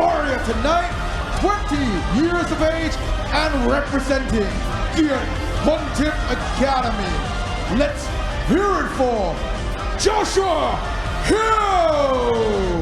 warrior tonight, 20 years of age and representing Gear Montip Academy. Let's hear it for Joshua Hill.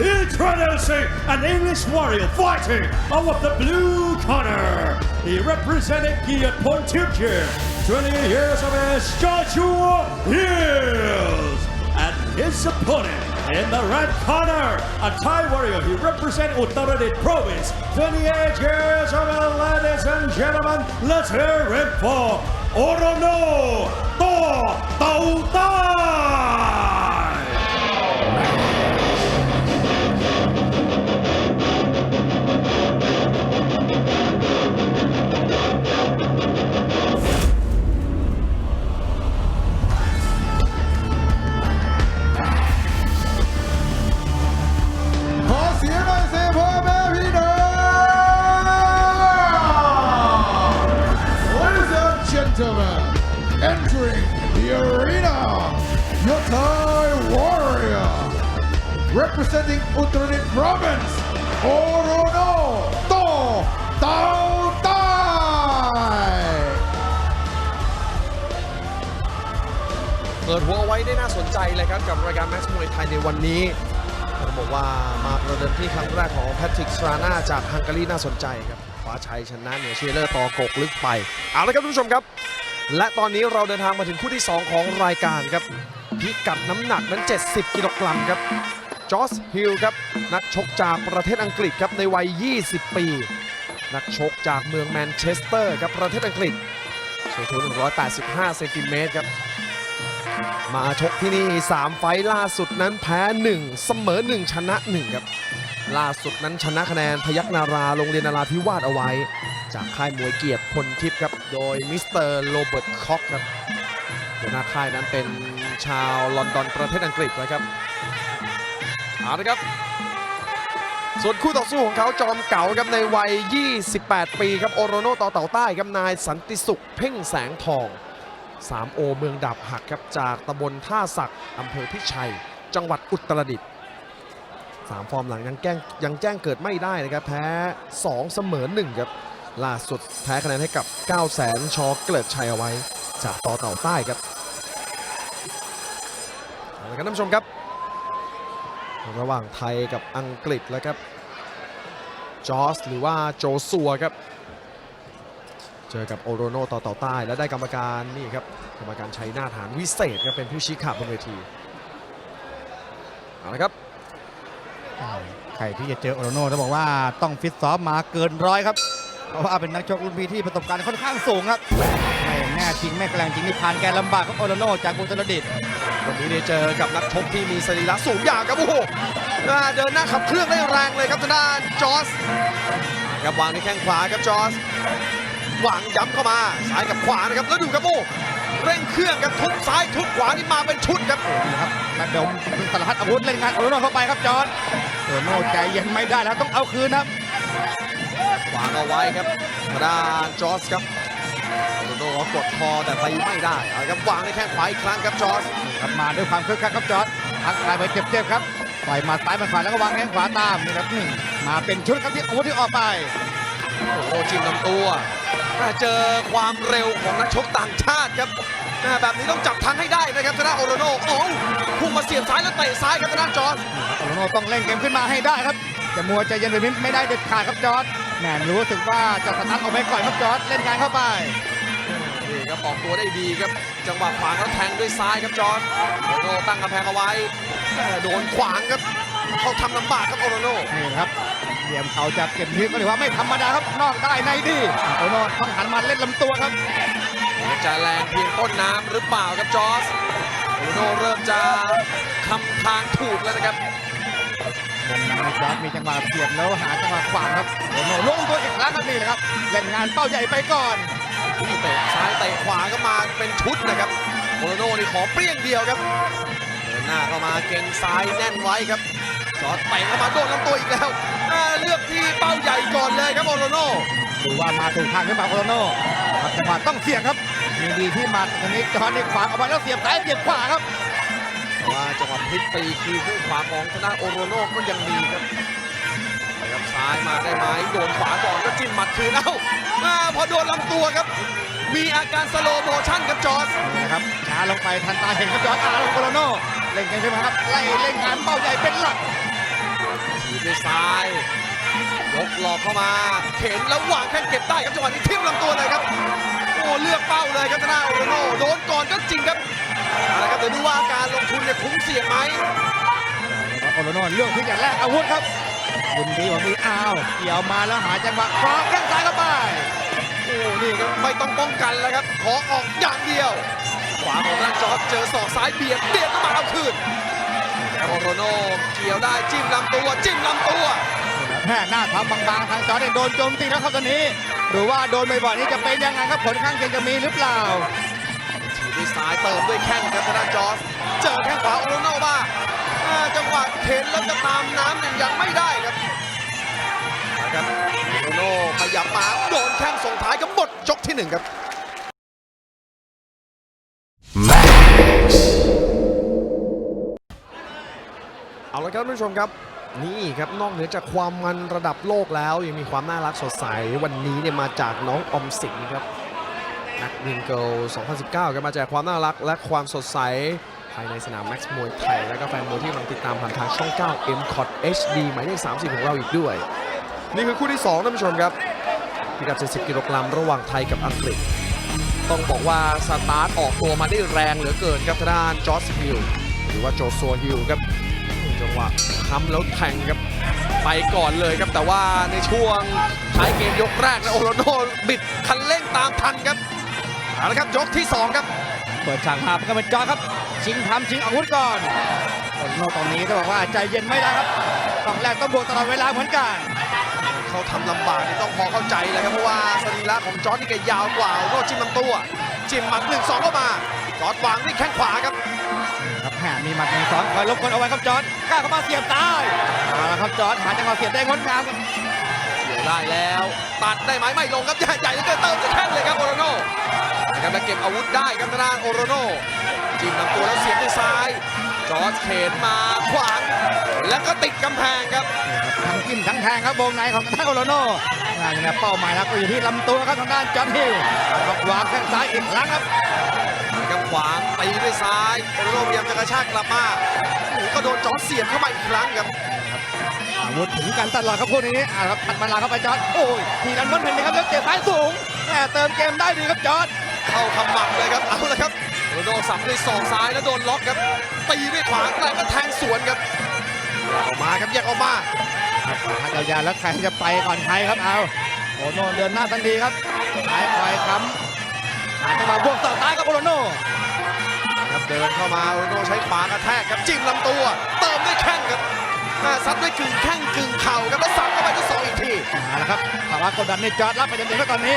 Introducing an English warrior fighting out of the blue corner. He represented Gia Pontific, 20 years of age, Joshua Hills. And his opponent in the red corner, a Thai warrior. He represents Uttaradit province, 28 years of age, ladies and gentlemen. Let's hear it for Orono To warrior, representing Uttaradit Province, Orono To Tau Tai. เปิดหัวไว้ได้น่าสนใจเลยครับกับรายการแมตช์มวยไทยในวันนี้ต้องบอกว่ามาประเดิมที่ครั้งแรกของแพทริกสรานาจากฮังการีน่าสนใจครับคว้าชัยชนะเหนือเชียร์เลอร์ต่อกกลึกไป เอาละครับทุกผู้ชมครับ และตอนนี้เราเดินทางมาถึงคู่ที่ 2 ของรายการครับ พิกัดน้ำหนักนั้น 70 กิโลกรัมครับจอสฮิลครับ นักชกจากประเทศอังกฤษครับในวัย 20 ปี นักชกจากเมืองแมนเชสเตอร์ครับประเทศอังกฤษสูงถึง185 เซนติเมตรครับ มาชกที่นี่ 3 ไฟล์ล่าสุดนั้นแพ้ 1 เสมอ 1 ชนะ 1 ครับ ล่าสุดนั้นชนะคะแนนพยักนาราโรงเรียนนาราธิวาสเอาไว้ จากค่ายมวยเกียรติพลทิพย์ครับ โดยมิสเตอร์โรเบิร์ตคอกครับหัวหน้าค่ายนั้นเป็น ชาวลอนดอนประเทศอังกฤษนะครับเอาละครับส่วนคู่ต่อสู้ของเขาจอมเก่าครับในวัย 28 ปีครับโอโรโนต่อเต่าใต้ครับนายสันติสุขเพ่งแสงทอง 3 โอเมืองดับหักครับจากตำบลท่าสักอำเภอพิชัย จังหวัดอุตรดิตถ์สามฟอร์มหลังยังแจ้งยังแจ้งเกิดไม่ได้นะครับแพ้ 2 เสมอ1ครับล่าสุดแพ้คะแนนให้กับ 9 0 0แสนชอเกลิดชัยเอาไว้ จากต่อเต่าใต้ครับ ละครับท่านผู้ชมครับ ระหว่างไทยกับอังกฤษแล้วครับจอสหรือว่าโจซัวครับ เจอกับโอโรโนต่อต่าใต้ และได้กรรมการนี่ครับกรรมการชัยนาทหารวิเศษครับเป็นผู้ชี้ขาดบนเวทีเอาละครับใครที่จะเจอโอโรโน่ต้องบอกว่าต้องฟิตซ้อมมาเกินร้อยครับ เพราะว่าเป็นนักชกรุ่นพี่ที่ประสบการณ์ค่อนข้างสูงครับไม่แน่จริงไม่แกล้งจริงนี่ผ่านแกนลำบากครับโอโรโน่จากอุตรดิตถ์ วันนี้ได้เจอกับนักชกที่มีสรีระสูงอย่างครับโอ้โหอ่าเดินหน้าขับเครื่องได้แรงเลยครับทางด้านจอร์สครับวางในแข้งขวาครับจอร์สวางย้ำเข้ามาซ้ายกับขวานะครับแล้วดูครับโอ้เร่งเครื่องครับทุบซ้ายทุบขวานี่มาเป็นชุดครับนี่ครับระดมสารพัดอาวุธเล่นงานโอโรโน่เข้าไปครับจอร์ดโอโรโน่ใจเย็นไม่ได้แล้วต้องเอาคืนครับวางเอาไว้ครับทางด้านจอร์สครับ โรโดกดคอแต่ตีไม่ได้เอาครับวางในแข้งขวาอีกครั้งครับจอร์สครับมาด้วยความคึกคักครับจอร์ดทักทายไปเจ็บๆครับปล่อยมาซ้ายมาขวาแล้วก็วางแข้งขวาตามนี่ครับนี่มาเป็นชุดครับที่อาวุธที่ออกไปโอ้โหจิ้มลำตัวเจอความเร็วของนักชกต่างชาติครับแบบนี้ต้องจับทันให้ได้นะครับทางด้าโอโรโนโอ้โหพุ่งมาเสียบซ้ายแล้วเตะซ้ายครับทางด้านจอร์สโอโรโน่ต้องเล่นเกมขึ้นมาให้ได้ครับจะมัวใจเย็นแบบนี้ไม่ได้เด็ดขาดครับจอร์ดแหมรู้สึกว่าจะสตาร์ทเอาไปก่อนครับจอร์ดเล่นงานเข้าไป ครับออกตัวได้ดีครับ จังหวะขวางแล้วแทงด้วยซ้ายครับจอร์นโอโรโนตั้งกำแพงเอาไว้แม่โดนขวางครับเขาทำลำบากครับโอโรโนนี่ครับเหลี่ยมเขาจะเก็บทีก็ถือว่าไม่ธรรมดาครับนอกได้ในดีโอโรโน่ต้องหันมาเล่นลำตัวครับจะแรงเพียงต้นน้ำหรือเปล่าครับจอร์สโอโรโนเริ่มจะคำทางถูกแล้วนะครับวงในนี่จอร์ดมีจังหวะเสียบแล้วหาจังหวะขวางครับโอโลโน่ลงตัวอีกครั้งครับนี่แหละครับเล่นงานเป้าใหญ่ไปก่อน ที่เตะซ้ายเตะขวาก็มาเป็นชุดนะครับโอโลโน่นี่ขอเปรี้ยงเดียวครับเดินหน้าเข้ามาเก่งซ้ายแน่นไว้ครับจอร์ดเตะเข้ามาโดนลำตัวอีกแล้วอ่าเลือกที่เป้าใหญ่ก่อนเลยครับโอโลโน่ดูว่ามาถูกทางหรือเปล่าโอโลโน่ครับจังหวะต้องเสี่ยงครับมีดีที่หมัดตรงนี้จอร์ดนี่ขวางเอาไว้แล้วเสียบซ้ายเสียบขวาครับแต่ว่าจังหวะพลิกตีคือคู่ขวาของชนะโอโลโน่ก็ยังมีครับนะครับ ซ้ายมาได้ไหมโดนขวาก่อนก็จิ้มหมัดคืนเอ้าอ่าพอโดนลำตัวครับ มีอาการสโลโมชั่นครับจอร์ดนี่นะครับช้าลงไปทันตาเห็นครับจอร์ดอาร์ลงโอโลโน่เล่นกันใช่ไหมครับไล่เล่นงานเป้าใหญ่เป็นหลักถีบด้วยซ้ายยกหลอกเข้ามาเข็นแล้ววางแข้งเก็บได้ครับจังหวะนี้ทิ่มลำตัวเลยครับโอ้เลือกเป้าเลยครับชนะโอโลโน่โดนก่อนก็จริงครับเอาละครับเดี๋ยวดูว่าการลงทุนเนี่ยคุ้มเสี่ยงไหมนะครับโอโลโน่เลือกที่จะแลกอาวุธครับ ยินดีของมีอ้าวเกี่ยวมาแล้วหาจังหวะคว้าแข้งซ้ายเข้าไปโอ้นี่ครับไม่ต้องป้องกันแล้วครับขอออกอย่างเดียว ขวาของนักจอร์จเจอศอกซ้ายเบียดเบียดเข้ามาเอาคืนแต่โอโลโน่เกี่ยวได้จิ้มลำตัวจิ้มลำตัวแม่หน้าทำบางๆทางจอร์ดเนี่ยโดนโจมตีแล้วครับตอนนี้หรือว่าโดนบ่อยๆนี่จะเป็นยังไงครับผลข้างเคียงจะมีหรือเปล่าถีบด้วยซ้ายเติมด้วยแข้งครับทางด้านจอร์จเจอแข้งขวาโอโลโน่บ้างอ่า จังหวะเข็นแล้วจะตามน้ำยังยังไม่ได้ครับนะครับโอโลโน่ขยับมาโดนแข้งส่งท้ายก็หมดจกที่หนึ่งครับ เอาละครับท่านผู้ชมครับนี่ครับนอกเหนือจากความมันระดับโลกแล้วยังมีความน่ารักสดใสวันนี้เนี่ยมาจากน้องออมสินครับนักวิงเกิล2019ครับมาจากความน่ารักและความสดใส ภายในสนามแม็กซ์มวยไทย และก็แฟนมวยที่กำลังติดตามผ่านทางช่อง 9 m c o t HD หมายเลข30 ของเราอีกด้วย นี่คือคู่ที่2ท่านผู้ชมครับพิกัด70กิโลกรัมระหว่างไทยกับอังกฤษ ต้องบอกว่าสตาร์ทออกตัวมาได้แรงเหลือเกินครับทางด้านจอร์จฮิลหรือว่าโจซัวฮิลครับจังหวะค้ำแล้วแทงครับไปก่อนเลยครับแต่ว่าในช่วงท้ายเกมยกแรกนะโอโลโนบิดคันเร่งตามทันครับเอาละครับยกที่ 2 ครับ เปิดฉากหาก็เป็นจอร์ดครับ ชิงทำชิงอาวุธก่อนโอโลโน่ตรงนี้ต้องบอกว่าใจเย็นไม่ได้ครับต้องแรกต้องบวกตลอดเวลาเหมือนกัน เขาทำลำบากนี่ต้องพอเข้าใจเลยครับเพราะว่าสรีระของจอร์ดนี่แกยาวกว่าโอโลโน่จิ้มลำตัวจิ้มหมัดหนึ่งสองเข้ามาจอร์ดวางด้วยแข้งขวาครับครับแหมมีหมัดหนึ่งสองคอยลบกลเอาไว้ครับจอร์ดกล้าเข้ามาเสียบซ้ายเอาละครับจอร์ดหาจังหวะเสียบได้งดงามครับเกี่ยวได้แล้ว ตัดได้ไหมไม่ลงครับใหญ่ใหญ่เหลือเกินเติมจะแข้งเลยครับโอโรโน่นะครับแล้วเก็บอาวุธได้ครับทางด้านโอโรโน่ จิ้มลำตัวแล้วเสียบด้วยซ้าย จอร์จเข็นมาขวาง แล้วก็ติดกำแพงครับทั้งจิ้มทั้งแทงครับวงในของทางด้านโอโลโน่งานนี้เป้าหมายแล้วก็อยู่ที่ลำตัวครับทางด้านจอร์ดฮิลครับวางแข้งซ้ายอีกครั้งครับนะครับขวางตีด้วยซ้ายโอโรโน่พยายามจะกระชากกลับมาโอ้โหก็โดนจอร์จเสียบเข้ามาอีกครั้งครับอาวุธถึงกันตลอดครับพวกนี้อ่าครับถัดมาลาเข้าไปจอร์ดโอ้ยทีรันบนเพนนะครับแล้วเตะซ้ายสูงแหมเติมเกมได้ดีครับจอร์ดเข้าขมับเลยครับเอาละครับโรนัล โดสับด้วยศอกซ้ายแล้วโดนล็อกครับ ตีด้วยขวาแต่ก็แทงสวนครับแยกออกมาครับแยกออกมาถ้ายาวๆแล้วใครจะไปก่อนใครครับเอาโอโน่เดินหน้าทันทีครับซ้ายคอยค้ำหาจังหวะบวกต่อซ้ายครับโอโลโน่ครับเดินเข้ามาโรนัลโดใช้ขวากระแทกครับจิ้มลำตัว เติมด้วยแข้งครับแม่ซัดด้วยกึ่งแข้งกึ่งเข่าครับแล้วสับ เข้าไปที่ศอาละครับภาวะกดดันในจอร์ดรับไปเต็มๆครับตอนนี้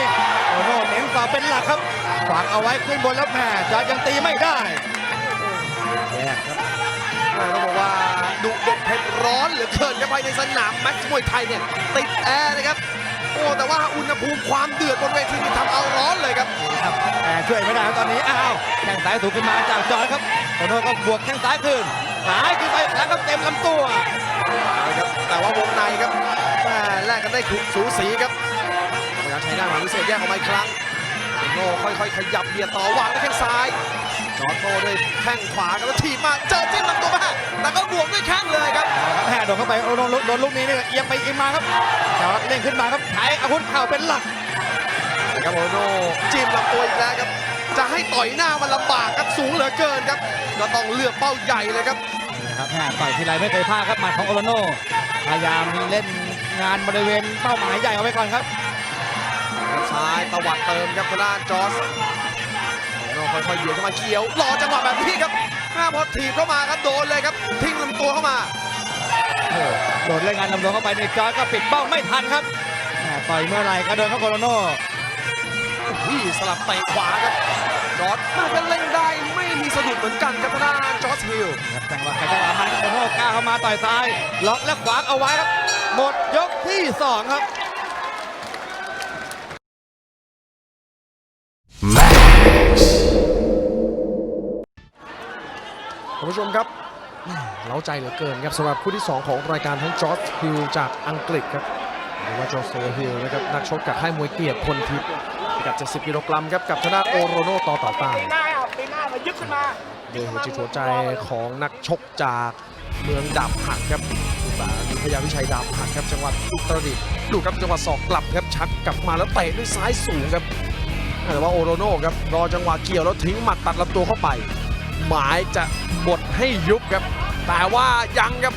โอโน่เน้นต่อเป็นหลักครับขวางเอาไว้ขึ้นบนแล้วแหม่จอร์ดยังตีไม่ได้แยกครับต้องบอกว่าดุเด็ดเผ็ดร้อนเหลือเกินครับภายในสนามแม็กซ์มวยไทยเนี่ยติดแอร์นะครับโอ้แต่ว่าอุณหภูมิความเดือดบนเวทีนี่ทำเอาร้อนเลยครับครับแต่ช่วยไม่ได้ครับตอนนี้อ้าวแข้งซ้ายถูกขึ้นมาจากจอร์ดครับโอโน่ก็บวกแข้งซ้ายคืนซ้ายขึ้นไปแล้วครับเต็มลำตัวครับแต่ว่าวงในครับ กกันได้ขลุสูสีครับกรรมการใช้หน้าหมาวิเศษแยกออกมาอีกครั้งโน่ค่อยๆ ขยับเบียดต่อวางด้วยแข้งซ้ายจอร์โต้ด้วยแข้งขวาครับแล้วถีบมาเจอจิ้มลำตัวมาแต่ก็บวกด้วยแข้งเลยครับครับแห่โดนเข้าไปโอ้โดนโดนลูกนี้เนี่ยเอียงไปเอียงมาครับจอร์ดเล่นขึ้นมาครับใช้อาวุธเข่าเป็นหลักนะครับโอโน่จิ้มลำตัวอีกแล้วครับ จะให้ต่อยหน้ามันลำบากครับสูงเหลือเกินครับ ก็ต้องเลือกเป้าใหญ่เลยครับนะครับแห่ต่อยทีไรไม่เคยพลาดครับหมัดของโอโลโน่พยายามเล่น งานบริเวณเป้าหมายใหญ่เอาไว้ก่อนครับซ้ายตวัดเติมครับทางด้านจอร์สโน่ค่อยๆเหยียดเข้ามาเกี่ยวรอจังหวะแบบนี้ครับหน้าพอถีบเข้ามาครับโดนเลยครับ ทิ้งลำตัวเข้ามาโอ้โหโดนเล่นงานลำตัวเข้าไปในจอร์จก็ปิดเป้าไม่ทันครับแหม่ต่อยเมื่อไหร่ก็โดนครับโอโรโน่ที่สลับเตะขวาครับจอร์ดน่าจะเล่นได้ไม่มีสะดุดเหมือนกันครับทางด้านจอร์จฮิลครับจังหวะจังหวะมันโอโรโน่กล้าเข้ามาต่อยซ้ายล็อกและขวางเอาไว้ครับ หมดยกที่สองครับคุณผู้ชมครับแหม่เล้าใจเหลือเกินครับสำหรับคู่ที่ 2 ของรายการทั้งจอร์จฮิลจากอังกฤษครับหรือว่าจอร์จโซฮิลนะครับนักชกกับค่ายมวยเกียรติพลทิพย์พิกัด70 กิโลกรัมครับกับทางด้านโอโรโนต่อต่อต้านปีหน้าเอาปีหน้ามายึดขึ้นมาด้วยหัวจิตหัวใจของนักชกจากเมืองดาบหักครับ สาพยาวิชัยดาบหักครับจังหวัดอุตรดิตถ์ดูครับจังหวะศอกกลับครับชักกลับมาแล้วเตะด้วยซ้ายสูงครับแต่ว่าโอโรโน่ครับรอจังหวะเกี่ยวแล้วทิ้งหมัดตัดลำตัวเข้าไป หมายจะบดให้ยุบครับ แต่ว่ายังครับ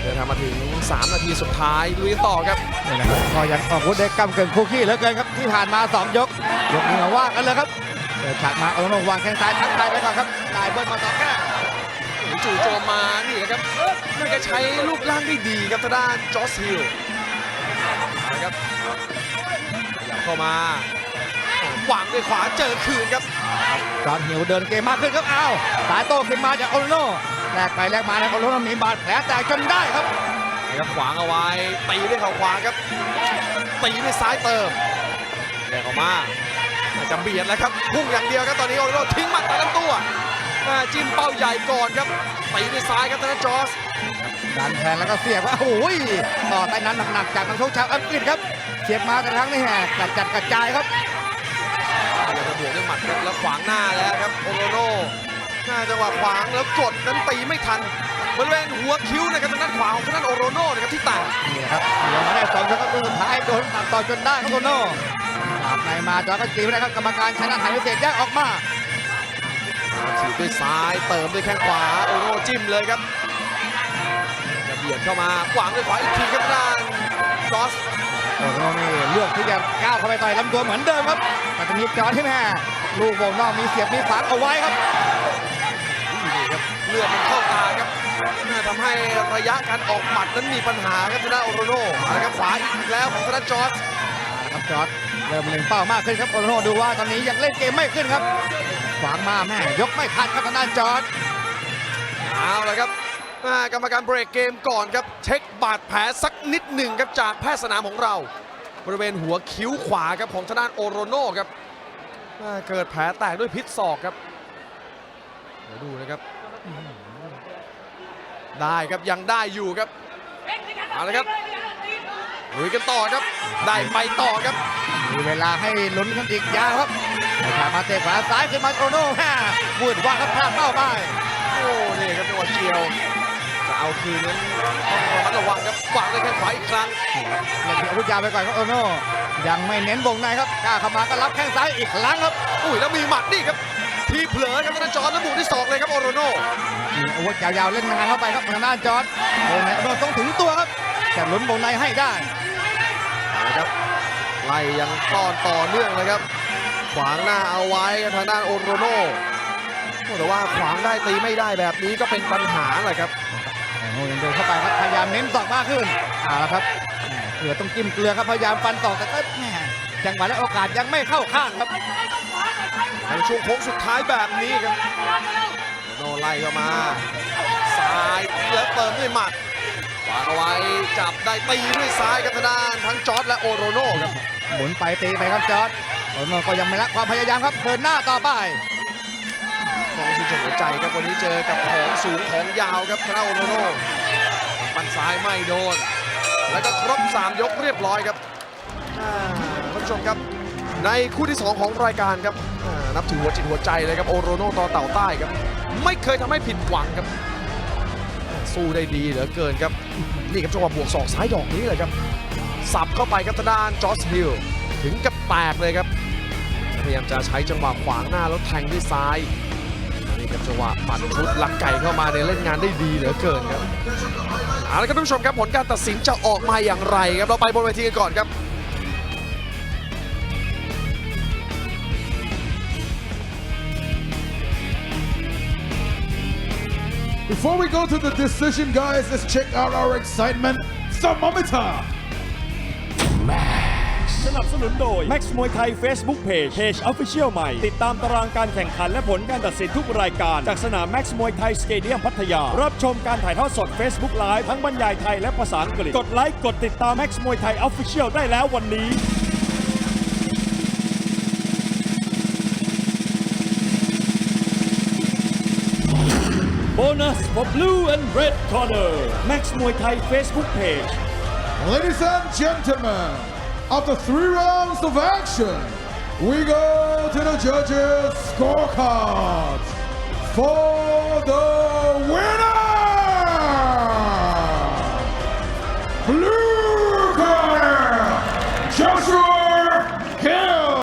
เดินทางมาถึง 3 นาทีสุดท้ายลุยต่อครับนี่นะครับก็ยังออกวุธได้กำเกินคู่ขี้เหลือเกินครับที่ผ่านมา 2 ยก ยกนี้มาว่ากันเลยครับเปิดฉากมาโอโรโน่วางแข้งซ้ายทักทายไปก่อนครับได้เบิ้ลมาสองแค่ จู่โจมมานี่แหละครับน่าจะใช้รูปร่างได้ดีครับทางด้านจอร์จฮิลนะครับขยับเข้ามาวางด้วยขวาเจอคืนครับจอร์นหิวเดินเกมมากขึ้นครับอ้าวสายโต้ขึ้นมาจากโอโรโน่แลกไปแลกมานะโอโรโน่มีบาดแผลแตกจนได้ครับนะครับขวางเอาไว้ตีด้วยเข่าขวาครับตีด้วยซ้ายเติมแยกออกมาจะเบียดแล้วครับพุ่งอย่างเดียวครับตอนนี้โอโรโน่ทิ้งหมัดตัดลำตัว อ่าจิ้มเป้าใหญ่ก่อนครับตีด้วยซ้ายครับทางด้านจอร์จดันแทงแล้วก็เสียบว่าโอ้ยต่อใต้นั้นหนักๆจากนักชกชาวอังกฤษครับเสียบมาแต่ครั้งนี้แหกกระจัดกระจายครับพยายามจะบวกด้วยหมัดครับแล้วขวางหน้าแล้วครับโอโรโน่หน้าจังหวะขวางแล้วกดนั้นตีไม่ทันบริเวณหัวคิ้วนะครับทางด้านขวาของทางด้านโอโรโน่นะครับที่แตกนี่ครับเหลือมาได้สองยกครับลูกสุดท้ายโดนตัดต่อจนได้ครับโอโรโน่ปากในมาจอร์จก็จีบไม่ได้ครับกรรมการชนะไทยพิเศษแยกออกมา ถีบด้วยซ้ายเติมด้วยแข้งขวาโอโรโน่จิ้มเลยครับจะเบียดเข้ามาขวางด้วยขวาอีกทีครับด้านจอร์จโอโรโน่นี่เลือกที่จะก้าวเข้าไปต่อยลำตัวเหมือนเดิมครับแต่จะมีจอร์จที่แม่ลูกวงนอกมีเสียบมีฝังเอาไว้ครับนี่ครับเลือดมันเข้าตาครับทำให้ระยะการออกหมัดนั้นมีปัญหาครับทางด้านโอโรโน่เอาละครับขวาอีกแล้วของทางด้านจอร์จครับจอร์จเริ่มเล็งเป้ามากขึ้นครับโอโรโนดูว่าตอนนี้ยังเล่นเกมไม่ขึ้นครับ ขวางมาแม่ยกไม่ทันครับทางด้านจอร์จเอาละครับอ่ากรรมการเบรกเกมก่อนครับ เช็คบาดแผลสักนิดหนึ่งครับจากแพทย์สนามของเรา บริเวณหัวคิ้วขวาครับของทางด้านโอโรโน่ครับอ่าเกิดแผลแตกด้วยพิษศอกครับเดี๋ยวดูนะครับอื้อหือได้ครับยังได้อยู่ครับเอาละครับลุยกันต่อครับ ได้ไปต่อครับมีเวลาให้ลุ้นกันอีกยาวครับ ไอ้ขามาเตะขวาซ้ายขึ้นมาโอโรโน่แม่บุดว่าครับพลาดเป้าไปโอ้นี่ครับจังหวะเกี่ยวจะเอาคืนนั้นต้องระมัดระวังครับวางเลยแข้งขวาอีกครั้งเล่นที่อาวุธยาวไปก่อนครับโอโรโน่ยังไม่เน้นวงในครับกล้าเข้ามาก็รับแข้งซ้ายอีกครั้งครับอุ้ยแล้วมีหมัดนี่ครับทีเผลอครับทางด้านจอร์นแล้วบุกที่ศอกเลยครับโอโรโน่มีอาวุธยาวๆเล่นงานเข้าไปครับทางด้านจอร์ดวงในโดนต้องถึงตัวครับแต่ลุ้นวงในให้ได้นะครับไล่ยังต้อนต่อเนื่องเลยครับ ขวางหน้าเอาไว้ทางด้านโอโรโน่โอ้แต่ว่าขวางได้ตีไม่ได้แบบนี้ก็เป็นปัญหาแหละครับโอ้โหยังเดินเข้าไปครับพยายามเน้นศอกมากขึ้นเอาละครับแหม่เกลือต้องจิ้มเกลือครับพยายามฟันศอกแต่ก็แหม่จังหวะและโอกาสยังไม่เข้าข้างครับในช่วงโค้งสุดท้ายแบบนี้ครับโอโรโน่ไล่เข้ามาซ้ายแล้วเติมด้วยหมัดขวางเอาไว้จับได้ตีด้วยซ้ายครับทางด้านทั้งจอร์ดและโอโรโน่ครับหมุนไปตีไปครับจอร์ด โอนก็ยังไม่ละความพยายามครับเดินหน้าต่อไปของชื่นชมหัวใจครับวันนี้เจอกับของสูงของยาวครับทางด้าโอโรโน่ปันซ้ายไม่โดน แล้วก็ครบ 3 ยกเรียบร้อยครับท่านผู้ชมครับ ในคู่ที่ 2 ของรายการครับนับถือหัวจิตหัวใจเลยครับโอโรโน่ต่อเต่าใต้ครับ ไม่เคยทำให้ผิดหวังครับ สู้ได้ดีเหลือเกินครับ นี่ครับจังหวะบวกศอกซ้ายดอกนี้เลยครับ สับเข้าไปครับทางด้านจอร์จฮิลถึงกับแตกเลยครับ พยายามจะใช้จังหวะขวางหน้าแล้วแทงด้วยซ้ายนี่ครับจังหวะปัดชุดลักไก่เข้ามาในเล่นงานได้ดีเหลือเกินครับเอาละครับท่านผู้ชมครับผลการตัดสินจะออกมาอย่างไรครับเราไปบนเวทีกันก่อนครับ Before we go to the decision, guys, let's check out our excitement thermometer. สนับสนุนโดย Max มวยไทย Facebook Page Page Official ใหม่ ติดตามตารางการแข่งขันและผลการตัดสินทุกรายการ จากสนาม Max มวยไทยสเตเดียมพัทยา รับชมการถ่ายทอดสด Facebook Live ทั้งบรรยายไทยและภาษาอังกฤษ กดไลค์ กดติดตาม Max มวยไทย Official ได้แล้ววันนี้ Bonus for blue and red corner Max มวยไทย Facebook Page Ladies and gentlemen, after three rounds of action, we go to the judges' scorecards for the